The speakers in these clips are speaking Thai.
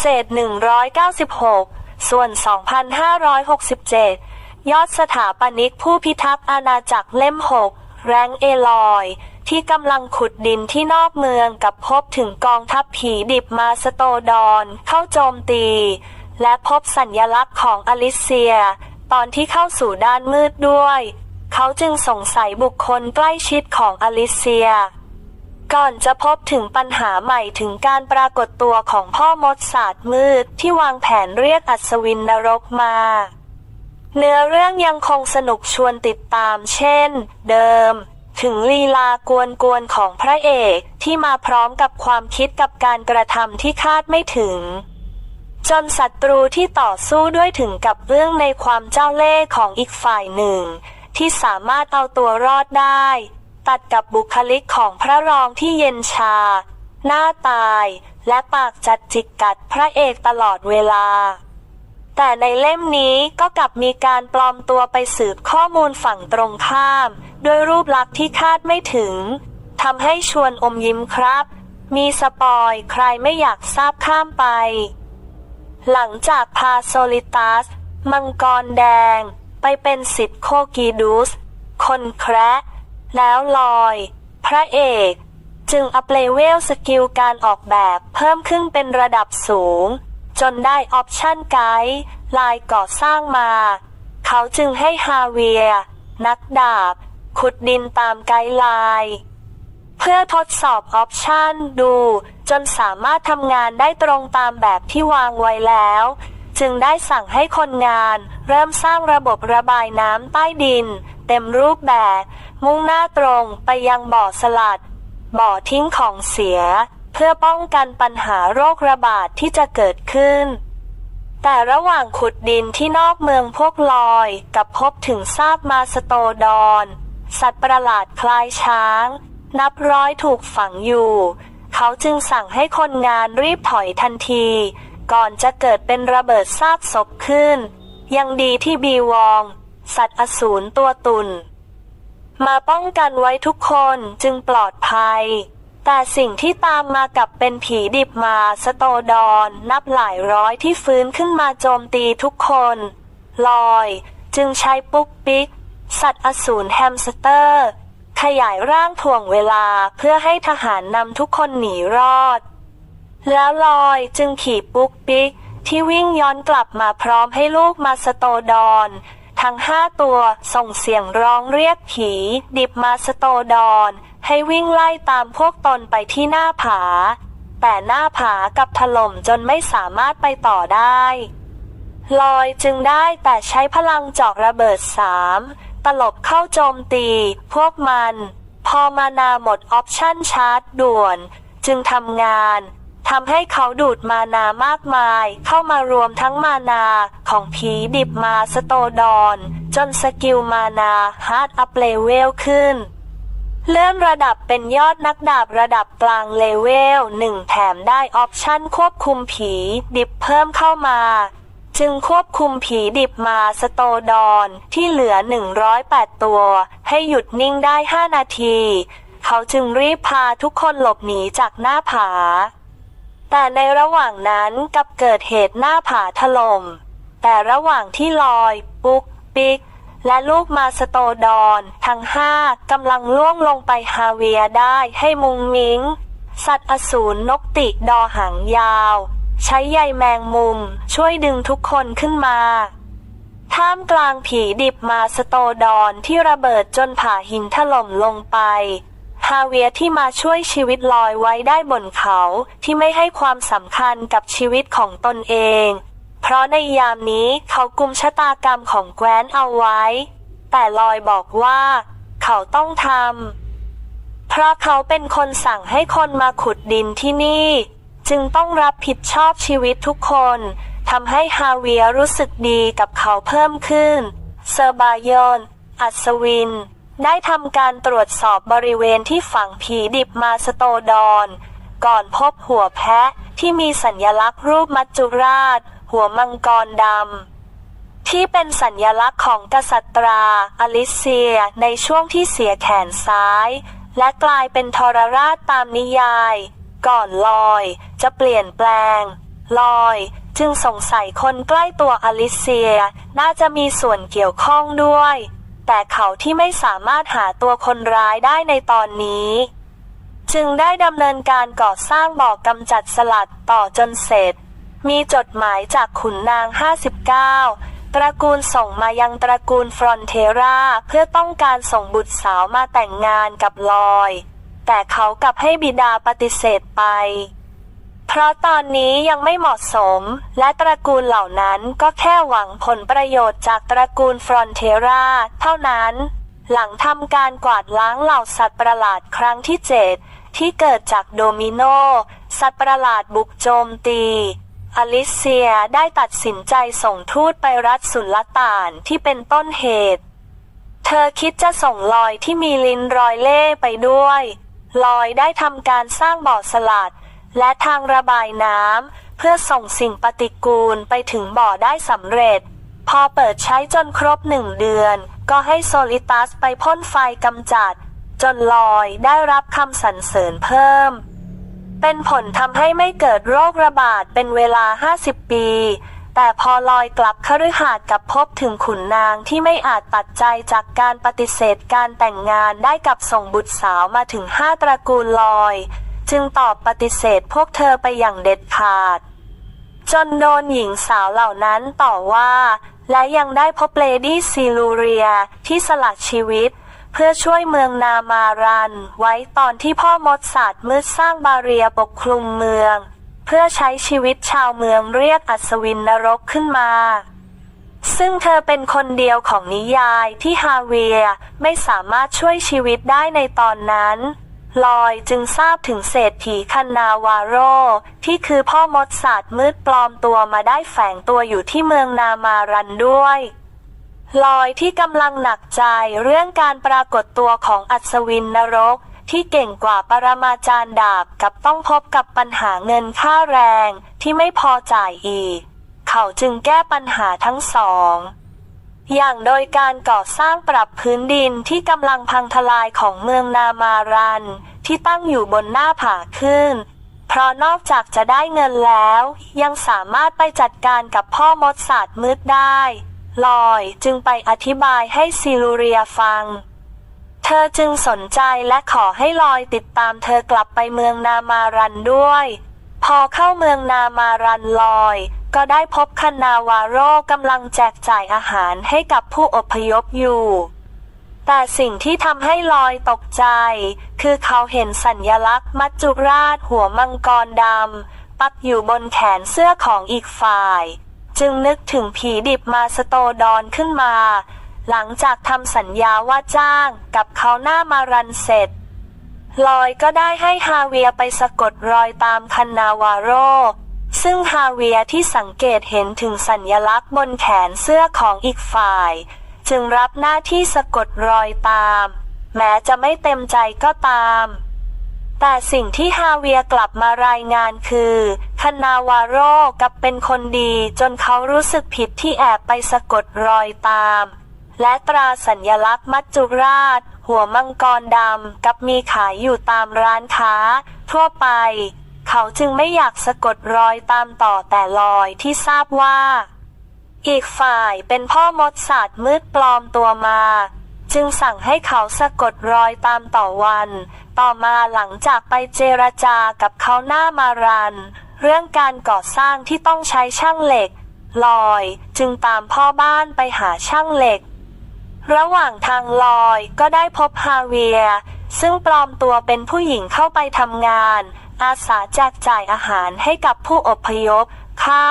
เศษ 196 ส่วน 2,567 ยอดสถาปนิกผู้พิทักษ์อาณาจักรเล่ม 6 แรงเอลอย ที่กำลังขุดดินที่นอกเมืองกับพบถึงกองทัพผีดิบมาสโตดอนเข้าโจมตี และพบสัญญลักษณ์ของอลิเซีย ตอนที่เข้าสู่ด้านมืดด้วย เขาจึงสงสัยบุคคลใกล้ชิดของอลิเซีย ก่อนจะพบถึงปัญหาใหม่ถึงการปรากฏตัวของพ่อมดศาสตร์มืดที่วางแผนเรียกอัศวินนรกมา เนื้อเรื่องยังคงสนุกชวนติดตามเช่น เดิม ถึงลีลากวนๆของพระเอกที่มาพร้อมกับความคิดกับการกระทำที่คาดไม่ถึง จนศัตรูที่ต่อสู้ด้วยถึงกับเรื่องในความเจ้าเล่ห์ของอีกฝ่ายหนึ่ง ที่สามารถเอาตัวรอดได้ ตัดกับบุคลิกของพระรองที่เย็นชา หน้าตาย และปากจัดจิกกัดพระเอกตลอดเวลา แต่ในเล่มนี้ก็กลับมีการปลอมตัวไปสืบข้อมูลฝั่งตรงข้าม ด้วยรูปลักษณ์ที่คาดไม่ถึงทำให้ชวนอมยิ้มครับ มีสปอยใครไม่อยากทราบข้ามไป หลังจากพาโซลิตัส มังกรแดง ไปเป็นสิทธิ์โคกีดูส คนแคระ แล้วลอย พระเอก จึงอัปเลเวลสกิลการออกแบบเพิ่มขึ้นเป็นระดับสูง จนได้ออปชั่นไกด์ลายก่อสร้างมา เขาจึงให้ฮาเวีย นักดาบ ขุดดินตามไกด์ไลน์เพื่อทดสอบออปชันดู จนสามารถทำงานได้ตรงตามแบบที่วางไว้แล้ว จึงได้สั่งให้คนงาน เริ่มสร้างระบบระบายน้ำใต้ดิน เต็มรูปแบบ มุ่งหน้าตรงไปยังบ่อสลัด บ่อทิ้งของเสีย เพื่อป้องกันปัญหาโรคระบาดที่จะเกิดขึ้น แต่ระหว่างขุดดินที่นอกเมืองพวกลอยกับพบถึงซากมาสโตดอน สัตว์ประหลาดคล้ายช้าง นับร้อยถูกฝังอยู่ เขาจึงสั่งให้คนงานรีบถอยทันที ก่อนจะเกิดเป็นระเบิดซากศพขึ้น ยังดีที่บีวอง สัตว์อสูรตัวตุน มาป้องกันไว้ทุกคนจึงปลอดภัย แต่สิ่งที่ตามมากับเป็นผีดิบมาสโตดอนนับหลายร้อยที่ฟื้นขึ้นมาโจมตีทุกคน ลอย จึงใช้ปุ๊กปิ๊ก สัตว์อสูรแฮมสเตอร์ ขยายร่างถ่วงเวลาเพื่อให้ทหารนำทุกคนหนีรอด แล้วลอยจึงขี่ปุ๊กปิ๊กที่วิ่งย้อนกลับมาพร้อมให้ลูกมาสโตดอน ทั้งห้าตัวส่งเสียงร้องเรียกผี ดิบมาสโตดอน ให้วิ่งไล่ตามพวกตนไปที่หน้าผา แต่หน้าผากับถล่มจนไม่สามารถไปต่อได้ลอยจึงได้แต่ใช้พลังจอกระเบิดสามตลบเข้าโจมตี พวกมัน พอมานาหมดออปชั่นชาร์จด่วน จึงทำงาน ทำให้เขาดูดมานา มากมาย เข้ามารวมทั้งมานา ของผีดิบมาสโตดอน จนสกิลมานาฮาร์ดอัพเลเวลขึ้น เลื่อนระดับเป็นยอดนักดาบระดับกลางเลเวลหนึ่งแถมได้ออปชั่นควบคุมผีดิบเพิ่มเข้ามาจึงควบคุมผีดิบมาสโตดอนที่เหลือ 108 ตัว ให้หยุดนิ่งได้ 5 นาที เขาจึงรีบพาทุกคนหลบหนีจากหน้าผา แต่ในระหว่างนั้นกับเกิดเหตุหน้าผาถล่ม แต่ระหว่างที่ลอย ปุ๊ก ปิก และลูกมาสโตดอน ทั้งห้ากำลังล่วงลงไปฮาเวียได้ให้มุงมิง สัตว์อสูรนกติกดอหางยาว ใช้ใยแมงมุมช่วยดึงทุกคนขึ้นมาท่ามกลางผีดิบมาสโตดอนที่ระเบิดจนผาหินถล่มลงไป ฮาเวียร์ที่มาช่วยชีวิตลอยไว้ได้บนเขาที่ไม่ให้ความสำคัญกับชีวิตของตนเอง เพราะในยามนี้เขากุมชะตากรรมของแกวนเอาไว้ แต่ลอยบอกว่า เขาต้องทำ เพราะเขาเป็นคนสั่งให้คนมาขุดดินที่นี่ จึงต้องรับผิดชอบชีวิตทุกคนทำให้ฮาเวียรู้สึกดีกับเขาเพิ่มขึ้น เซอร์บายอน อัศวิน ได้ทำการตรวจสอบบริเวณที่ฝังผีดิบมาสโตดอน ก่อนพบหัวแพะที่มีสัญลักษณ์รูปมัจจุราช หัวมังกรดำ ที่เป็นสัญญลักษณ์ของกษัตราอลิเซียในช่วงที่เสียแขนซ้าย และกลายเป็นทรราชตามนิยาย ก่อนลอย จะเปลี่ยนแปลง ลอยจึงสงสัยคนใกล้ตัวอลิเซีย น่าจะมีส่วนเกี่ยวข้องด้วย แต่เขาที่ไม่สามารถหาตัวคนร้ายได้ในตอนนี้ จึงได้ดำเนินการก่อสร้างบ่อกำจัดสลัดต่อจนเสร็จ มีจดหมายจากขุนนาง 59 ตระกูลส่งมายังตระกูลฟรอนเทราเพื่อต้องการส่งบุตรสาวมาแต่งงานกับลอย แต่เขากลับให้บิดาปฏิเสธไป เพราะตอนนี้ยังไม่เหมาะสม และตระกูลเหล่านั้นก็แค่หวังผลประโยชน์จากตระกูลฟรอนเทราเท่านั้น หลังทำการกวาดล้างเหล่าสัตว์ประหลาดครั้งที่เจ็ดที่เกิดจากโดมิโน สัตว์ประหลาดบุกโจมตีอลิเซียได้ตัดสินใจส่งทูตไปรัฐสุลต่านที่เป็นต้นเหตุ เธอคิดจะส่งลอยที่มีลิ้นรอยเล่ไปด้วย ลอยได้ทำการสร้างบ่อสลัด และทางระบายน้ำเพื่อส่งสิ่งปฏิกูลไปถึงบ่อได้สำเร็จ พอเปิดใช้จนครบหนึ่งเดือน ก็ให้โซลิตัสไปพ่นไฟกำจัด จนลอยได้รับคำสรรเสริญเพิ่ม เป็นผลทำให้ไม่เกิดโรคระบาดเป็นเวลา 50 ปี แต่พอลอยกลับคฤหาสน์กับพบถึงขุนนางที่ไม่อาจตัดใจจากการปฏิเสธการแต่งงานได้กับส่งบุตรสาวมาถึงห้าตระกูลลอย จึงตอบปฏิเสธพวกเธอไปอย่างเด็ดขาด จนโดนหญิงสาวเหล่านั้นต่อว่า และยังได้พบเลดี้ซิลูเรียที่สละชีวิต เพื่อช่วยเมืองนามารัน ไว้ตอนที่พ่อมดศาสตร์มืดสร้างบาเรียปกคลุมเมือง เพื่อใช้ชีวิตชาวเมืองเรียกอัศวินนรกขึ้นมาซึ่งเธอเป็นคนเดียวของนิยายที่ฮาเวียไม่สามารถช่วยชีวิตได้ในตอนนั้น ลอยจึงทราบถึงเศรษฐีคันนาวาโร ที่คือพ่อมดศาสตร์มืดปลอมตัวมาได้แฝงตัวอยู่ที่เมืองนามารันด้วยลอยที่กำลังหนักใจเรื่องการปรากฏตัวของอัศวินนรก ที่เก่งกว่าปรมาจารย์ดาบกับต้องพบกับปัญหาเงินค่าแรงที่ไม่พอจ่ายอีก เขาจึงแก้ปัญหาทั้งสอง อย่างโดยการก่อสร้างปรับพื้นดินที่กำลังพังทลายของเมืองนามารัน ที่ตั้งอยู่บนหน้าผาขึ้น เพราะนอกจากจะได้เงินแล้ว ยังสามารถไปจัดการกับพ่อมดศาสตร์มืดได้ ลอยจึงไปอธิบายให้ซิลูเรียฟัง เธอจึงสนใจและขอให้ลอยติดตามเธอกลับไปเมืองนามารันด้วย พอเข้าเมืองนามารันลอย ก็ได้พบคานาวาโรกำลังแจกจ่ายอาหารให้กับผู้อพยพอยู่ แต่สิ่งที่ทำให้ลอยตกใจ คือเขาเห็นสัญญลักษณ์มัจจุราชหัวมังกรดำปักอยู่บนแขนเสื้อของอีกฝ่าย จึงนึกถึงผีดิบมาสโตดอนขึ้นมา หลังจากทำสัญญาว่าจ้างกับเขาหน้ามารันเสร็จลอยก็ได้ให้ฮาเวียร์ไปสะกดรอยตามคันนาวาโร ซึ่งฮาเวียที่สังเกตเห็นถึงสัญญลักษณ์บนแขนเสื้อของอีกฝ่าย จึงรับหน้าที่สะกดรอยตาม แม้จะไม่เต็มใจก็ตาม แต่สิ่งที่ฮาเวียกลับมารายงานคือคานาวาโรกับเป็นคนดีจนเขารู้สึกผิดที่แอบไปสะกดรอยตาม และตราสัญญลักษณ์มัจจุราช หัวมังกรดำกับมีขายอยู่ตามร้านค้า ทั่วไป เขาจึงไม่อยากสะกดรอยตามต่อแต่ลอยที่ทราบว่า อีกฝ่ายเป็นพ่อมดศาสตร์มืดปลอมตัวมา จึงสั่งให้เขาสะกดรอยตามต่อวัน ต่อมาหลังจากไปเจรจากับเขาหน้ามารัน เรื่องการก่อสร้างที่ต้องใช้ช่างเหล็ก ลอยจึงตามพ่อบ้านไปหาช่างเหล็ก ระหว่างทางลอยก็ได้พบฮาเวียซึ่งปลอมตัวเป็นผู้หญิงเข้าไปทำงาน อาสาแจกจ่ายอาหารให้กับผู้อพยพเข้า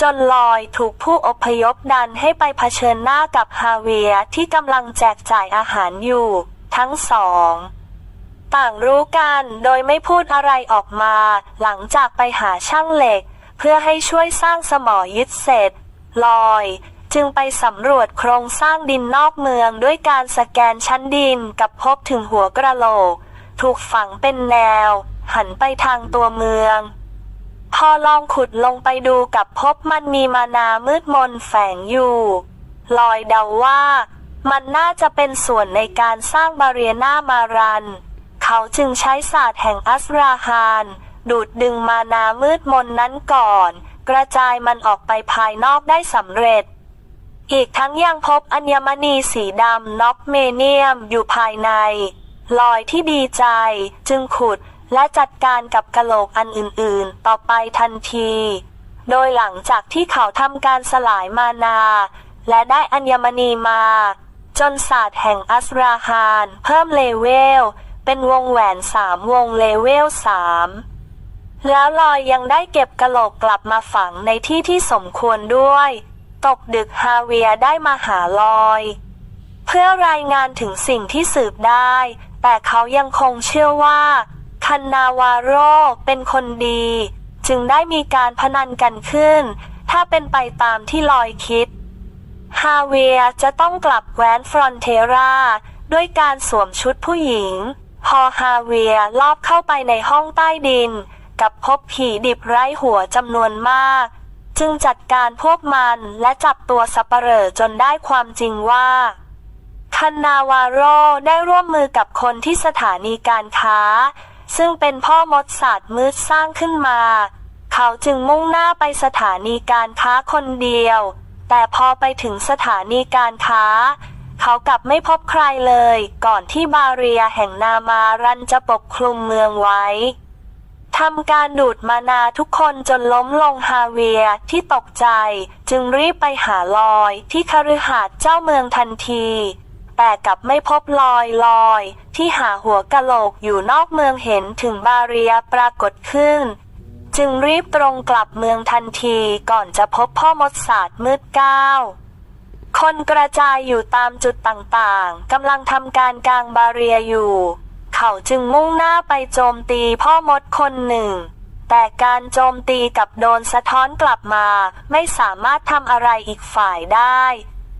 จนลอยถูกผู้อพยพดันให้ไปเผชิญหน้ากับฮาเวียที่กำลังแจกจ่ายอาหารอยู่ ทั้งสองต่างรู้กันโดยไม่พูดอะไรออกมา หลังจากไปหาช่างเหล็ก เพื่อให้ช่วยสร้างสมอยึดเสร็จ ลอย จึงไปสำรวจโครงสร้างดินนอกเมืองด้วยการสแกนชั้นดินกับพบถึงหัวกระโหลก ถูกฝังเป็นแนว หันไปทางตัวเมือง พอลองขุดลงไปดูกับพบมันมีมานามืดมนแฝงอยู่ ลอยเดาว่า มันน่าจะเป็นส่วนในการสร้างบาเรียนามารัน เขาจึงใช้ศาสตร์แห่งอัสราฮาน ดูดดึงมานามืดมนนั้นก่อน กระจายมันออกไปภายนอกได้สำเร็จอีกทั้งยังพบอัญมณีสีดำน็อกเมเนียมอยู่ภายใน ลอยที่ดีใจจึงขุด และจัดการกับกะโหลกอันอื่นๆ ต่อไปทันที โดยหลังจากที่เขาทำการสลายมานา และได้อัญมณีมา จนศาสตร์แห่งอัสราฮาน เพิ่มเลเวล เป็นวงแหวนสามวงเลเวลสามแล้วลอยยังได้เก็บกะโหลกกลับมาฝังในที่ที่สมควรด้วย ตกดึกฮาเวียได้มาหาลอย เพื่อรายงานถึงสิ่งที่สืบได้ แต่เขายังคงเชื่อว่า คันนาวาโรเป็นคนดี จึงได้มีการพนันกันขึ้น ถ้าเป็นไปตามที่ลอยคิด ฮาเวียจะต้องกลับแว้นฟรอนเทราด้วยการสวมชุดผู้หญิง พอฮาเวียลอบเข้าไปในห้องใต้ดิน กับพบผีดิบไร้หัวจำนวนมาก จึงจัดการพวกมันและจับตัวสับเปลอจนได้ความจริงว่าคันนาวาโรได้ร่วมมือกับคนที่สถานีการค้า ซึ่งเป็นพ่อมดศาสตร์มืดสร้างขึ้นมา เขาจึงมุ่งหน้าไปสถานีการค้าคนเดียว แต่พอไปถึงสถานีการค้า เขากลับไม่พบใครเลย ก่อนที่บาเรียแห่งนามารันจะปกคลุมเมืองไว้ทำการดูดมานาทุกคนจนล้มลงฮาเวียที่ตกใจ จึงรีบไปหาลอยที่คฤหาสน์เจ้าเมืองทันที แต่กลับไม่พบลอยลอย ที่หาหัวกะโหลกอยู่นอกเมืองเห็นถึงบาเรียปรากฏขึ้น จึงรีบตรงกลับเมืองทันทีก่อนจะพบพ่อมดศาสตร์มืดเก้าคนกระจายอยู่ตามจุดต่างๆ กำลังทำการกลางบาเรียอยู่ เขาจึงมุ่งหน้าไปโจมตีพ่อมดคนหนึ่ง แต่การโจมตีกับโดนสะท้อนกลับมา ไม่สามารถทำอะไรอีกฝ่ายได้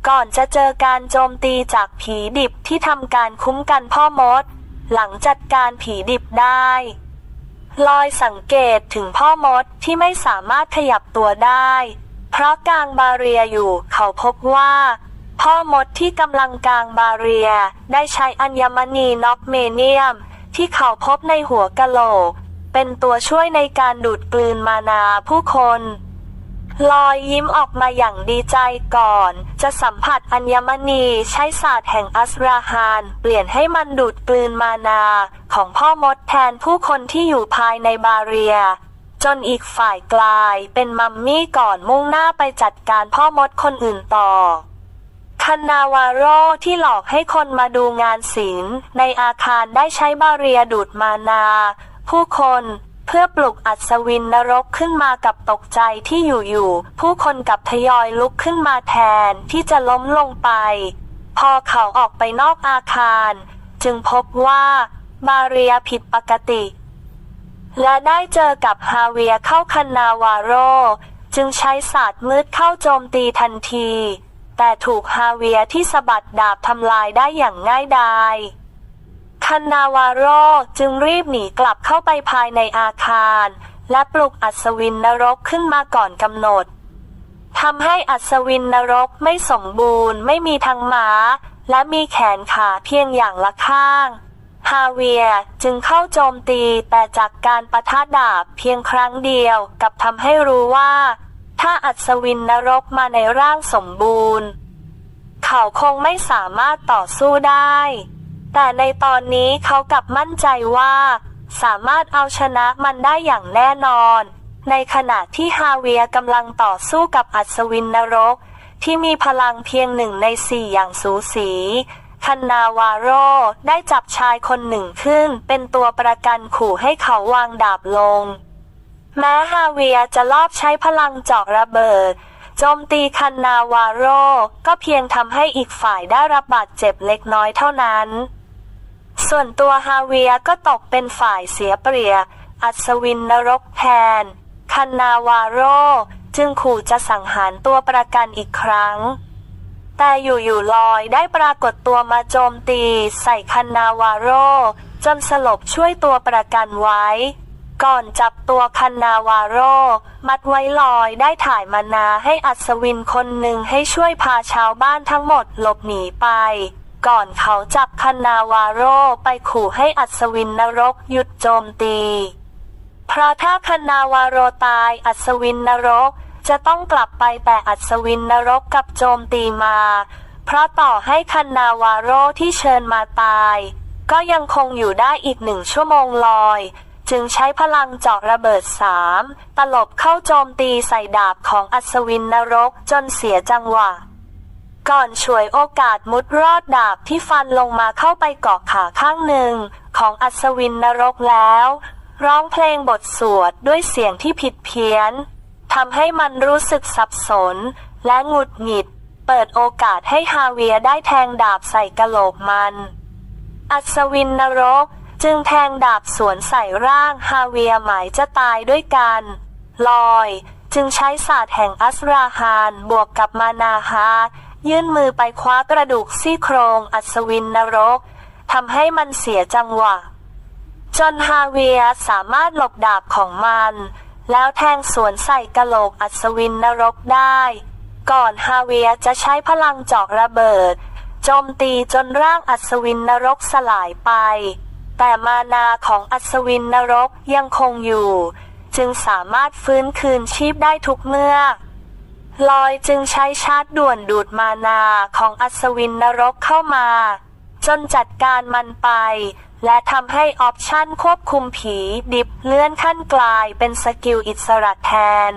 ก่อนจะเจอการโจมตีจากผีดิบที่ทำการคุ้มกันพ่อมด หลังจัดการผีดิบได้ลอยสังเกตถึงพ่อมดที่ไม่สามารถขยับตัวได้ เพราะกลางบาเรียอยู่เขาพบว่า พ่อมดที่กำลังกลางบาเรียได้ใช้อัญมณีน็อกเมเนียม ที่เขาพบในหัวกะโหลก เป็นตัวช่วยในการดูดกลืนมานาผู้คน ลอยยิ้มออกมาอย่างดีใจก่อน จะสัมผัสอัญมณีใช้ศาสตร์แห่งอัสราฮาน เปลี่ยนให้มันดูดกลืนมานา ของพ่อมดแทนผู้คนที่อยู่ภายในบาเรีย จนอีกฝ่ายกลายเป็นมัมมี่ก่อนมุ่งหน้าไปจัดการพ่อมดคนอื่นต่อคันาวาโรที่หลอกให้คนมาดูงานศิลป์ในอาคารได้ใช้บาเรียดูดมานา ผู้คน พื่อปลุกอัศวินนรกขึ้นมากับตกใจที่อยู่ๆผู้คนกับทยอยลุกขึ้นมาแทนที่จะล้มลงไป พอเขาออกไปนอกอาคาร จึงพบว่าบาเรียผิดปกติ และได้เจอกับฮาเวียเข้าคันนาวาโร จึงใช้ศาสตร์มืดเข้าโจมตีทันที แต่ถูกฮาเวียที่สะบัดดาบทำลายได้อย่างง่ายดาย คันนาวาโรจึงรีบหนีกลับเข้าไปภายในอาคาร และปลุกอัศวินนรกขึ้นมาก่อนกำหนดทำให้อัศวินนรกไม่สมบูรณ์ไม่มีทั้งม้า และมีแขนขาเพียงอย่างละข้างฮาเวียจึงเข้าโจมตีแต่จากการประทะดาบเพียงครั้งเดียวกับทำให้รู้ว่า ถ้าอัศวินนรกมาในร่างสมบูรณ์ เขาคงไม่สามารถต่อสู้ได้ แต่ในตอนนี้เขากลับมั่นใจว่า สามารถเอาชนะมันได้อย่างแน่นอน ในขณะที่ฮาเวียกำลังต่อสู้กับอัศวินนรก ที่มีพลังเพียงหนึ่งในสี่อย่างสูสีคันนาวาโรได้จับชายคนหนึ่งขึ้น เป็นตัวประกันขู่ให้เขาวางดาบลง แม้ฮาเวียจะลอบใช้พลังเจาะระเบิดโจมตีคันนาวาโรก็เพียงทำให้อีกฝ่ายได้รับบาดเจ็บเล็กน้อยเท่านั้น ส่วนตัวฮาเวียก็ตกเป็นฝ่ายเสียเปรียบ อัศวินนรกแทนคันนาวาโร จึงขู่จะสังหารตัวประกันอีกครั้ง แต่อยู่ๆลอยได้ปรากฏตัวมาโจมตีใส่คันนาวาโร จนสลบช่วยตัวประกันไว้ ก่อนจับตัวคันนาวาโร มัดไว้ลอยได้ถ่ายมานาให้อัศวินคนหนึ่งให้ช่วยพาชาวบ้านทั้งหมดหลบหนีไป ก่อนเขาจับคันาวาโรไปขู่ให้อัศวินนรกหยุดโจมตี เพราะถ้าคณาวาโรตายอัศวินนรกจะต้องกลับไปแต่อัศวินนรกกับโจมตีมา เพราะต่อให้คณาวาโรที่เชิญมาตาย ก็ยังคงอยู่ได้อีกหนึ่งชั่วโมงลอยจึงใช้พลังเจาะระเบิดสามตลบเข้าโจมตีใส่ดาบของอัศวินนรกจนเสียจังหวะ ก่อนฉวยโอกาสมุดรอดดาบที่ฟันลงมาเข้าไปเกาะขาข้างหนึ่ง ของอัศวินนรกแล้ว ร้องเพลงบทสวดด้วยเสียงที่ผิดเพี้ยนทำให้มันรู้สึกสับสน และหงุดหงิด เปิดโอกาสให้ฮาเวียร์ได้แทงดาบใส่กะโหลกมัน อัศวินนรกจึงแทงดาบสวนใส่ร่างฮาเวียร์หมายจะตายด้วยกัน ลอย จึงใช้ศาสตร์แห่งอัสราฮานบวกกับมานาฮาร์ ยื่นมือไปคว้ากระดูกซี่โครงอัศวินนรกทำให้มันเสียจังหวะ จนฮาเวียสามารถหลบดาบของมัน แล้วแทงสวนใส่กะโหลกอัศวินนรกได้ ก่อนฮาเวียจะใช้พลังจาะระเบิดโจมตีจนร่างอัศวินนรกสลายไป แต่มานาของอัศวินนรกยังคงอยู่ จึงสามารถฟื้นคืนชีพได้ทุกเมื่อ ลอยจึงใช้ชาร์จด่วนดูดมานาของอัศวินนรกเข้ามา จนจัดการมันไป และทำให้ออปชั่นควบคุมผีดิบเลื่อนขั้นกลายเป็นสกิลอิสระแทน